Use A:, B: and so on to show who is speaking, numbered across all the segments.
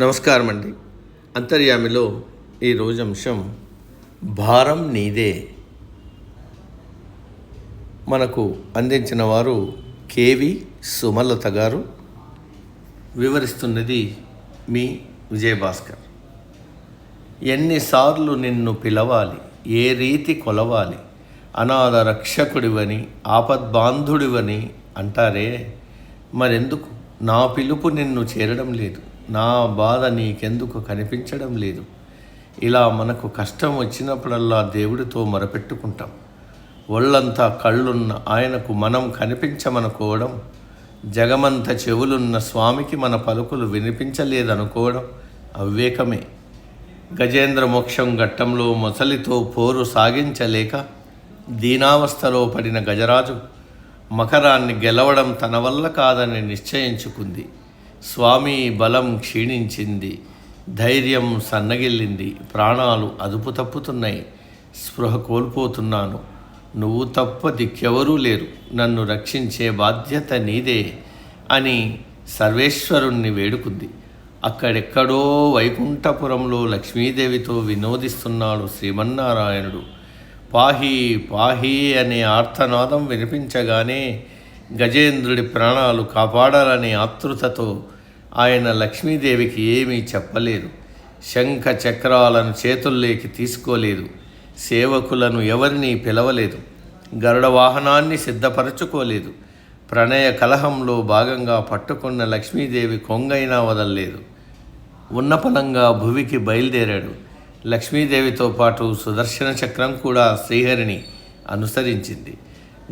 A: నమస్కారం అండి అంతర్యామిలో ఈరోజు అంశం భారం నీదే. మనకు అందించిన వారు కేవి సుమలత గారు. వివరిస్తున్నది మీ విజయభాస్కర్. ఎన్నిసార్లు నిన్ను పిలవాలి ఏ రీతి కొలవాలి అనాథ రక్షకుడివని ఆపద్బాంధుడివని అంటారే? మరెందుకు? నా పిలుపు నిన్ను చేరడం లేదు. నా బాధ నీకెందుకు కనిపించడం లేదు. ఇలా మనకు కష్టం వచ్చినప్పుడల్లా దేవుడితో మొరపెట్టుకుంటాం. ఒళ్ళంతా కళ్ళున్న ఆయనకు మనం కనిపించమనుకోవడం జగమంత చెవులున్న స్వామికి మన పలుకులు వినిపించలేదనుకోవడం అవివేకమే. గజేంద్ర మోక్షం ఘట్టంలో మొసలితో పోరు సాగించలేక దీనావస్థలో పడిన గజరాజు మకరాన్ని గెలవడం తన వల్ల కాదని నిశ్చయించుకుంది. స్వామి బలం క్షీణించింది. ధైర్యం సన్నగిల్లింది. ప్రాణాలు అదుపు తప్పుతున్నాయి. స్పృహ కోల్పోతున్నాను. నువ్వు తప్ప దిక్కెవరూ లేరు. నన్ను రక్షించే బాధ్యత నీదే అని సర్వేశ్వరుణ్ణి వేడుకుంది. అక్కడెక్కడో వైకుంఠపురంలో లక్ష్మీదేవితో వినోదిస్తున్నాడు శ్రీమన్నారాయణుడు. పాహి పాహి అనే ఆర్తనాదం వినిపించగానే గజేంద్రుడి ప్రాణాలు కాపాడాలనే ఆతృతతో ఆయన లక్ష్మీదేవికి ఏమీ చెప్పలేదు. శంఖ చక్రాలను చేతుల్లోకి తీసుకోలేదు. సేవకులను ఎవరినీ పిలవలేదు. గరుడ వాహనాన్ని సిద్ధపరచుకోలేదు. ప్రణయ కలహంలో భాగంగా పట్టుకున్న లక్ష్మీదేవి కొంగైనా వదల్లేదు. ఉన్నపలంగా భువికి బయలుదేరాడు. లక్ష్మీదేవితో పాటు సుదర్శన చక్రం కూడా శ్రీహరిని అనుసరించింది.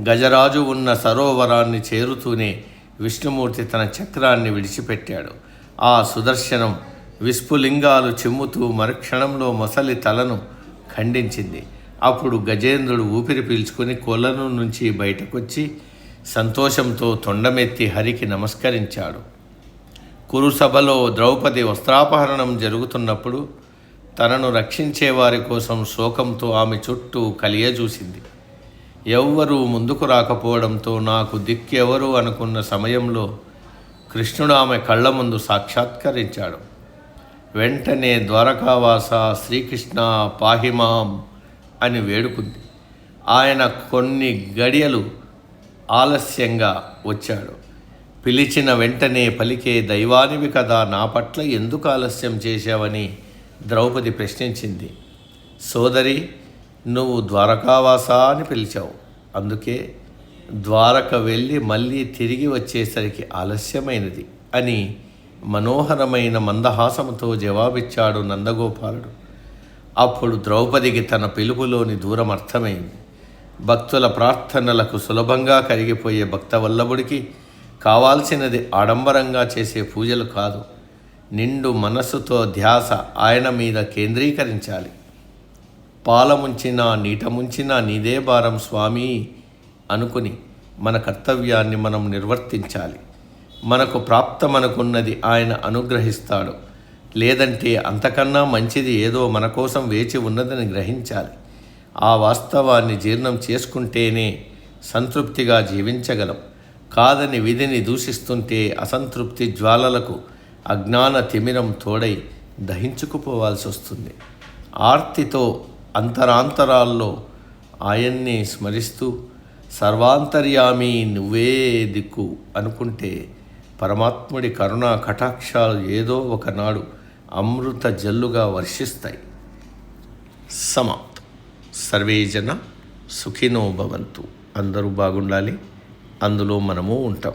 A: గజరాజు ఉన్న సరోవరాన్ని చేరుతూనే విష్ణుమూర్తి తన చక్రాన్ని విడిచిపెట్టాడు. ఆ సుదర్శనం విస్ఫులింగాలు చిమ్ముతూ మరుక్షణంలో మొసలి తలను ఖండించింది. అప్పుడు గజేంద్రుడు ఊపిరి పీల్చుకొని కొలను నుంచి బయటకొచ్చి సంతోషంతో తొండమెత్తి హరికి నమస్కరించాడు. కురుసభలో ద్రౌపది వస్త్రాపహరణం జరుగుతున్నప్పుడు తనను రక్షించే వారి కోసం శోకంతో ఆమె చుట్టూ కలియజూసింది. ఎవ్వరూ ముందుకు రాకపోవడంతో నాకు దిక్కెవరు అనుకున్న సమయంలో కృష్ణుడు ఆమె కళ్ళ ముందు సాక్షాత్కరించాడు. వెంటనే ద్వారకావాస శ్రీకృష్ణ పాహిమాం అని వేడుకుంది. ఆయన కొన్ని గడియలు ఆలస్యంగా వచ్చాడు. పిలిచిన వెంటనే పలికే దైవానివి కదా నా పట్ల ఎందుకు ఆలస్యం చేశావని ద్రౌపది ప్రశ్నించింది. సోదరి నువ్వు ద్వారకావాస అని పిలిచావు. అందుకే ద్వారక వెళ్ళి మళ్ళీ తిరిగి వచ్చేసరికి ఆలస్యమైనది అని మనోహరమైన మందహాసముతో జవాబిచ్చాడు నందగోపాలుడు. అప్పుడు ద్రౌపదికి తన పిలుపులోని దూరం అర్థమైంది. భక్తుల ప్రార్థనలకు సులభంగా కరిగిపోయే భక్తవల్లభుడికి కావాల్సినది ఆడంబరంగా చేసే పూజలు కాదు. నిండు మనస్సుతో ధ్యాస ఆయన మీద కేంద్రీకరించాలి. పాలముంచినా నీట ముంచినా నీదే భారం స్వామి అనుకుని మన కర్తవ్యాన్ని మనం నిర్వర్తించాలి. మనకు ప్రాప్తమనుకున్నది ఆయన అనుగ్రహిస్తాడు. లేదంటే అంతకన్నా మంచిది ఏదో మన కోసం వేచి ఉన్నదని గ్రహించాలి. ఆ వాస్తవాన్ని జీర్ణం చేసుకుంటేనే సంతృప్తిగా జీవించగలం. కాదని విధిని దూషిస్తుంటే అసంతృప్తి జ్వాలలకు అజ్ఞాన తిమిరం తోడై దహించుకుపోవాల్సి వస్తుంది ఆర్తితో అంతరాంతరాల్లో ఆయన్ని స్మరిస్తూ సర్వాంతర్యామి నువ్వే దిక్కు అనుకుంటే పరమాత్ముడి కరుణా కటాక్షాలు ఏదో ఒకనాడు అమృత జల్లుగా వర్షిస్తాయి. సమాప్తం. సర్వేజన సుఖినో భవంతు. అందరూ బాగుండాలి. అందులో మనము ఉంటాం.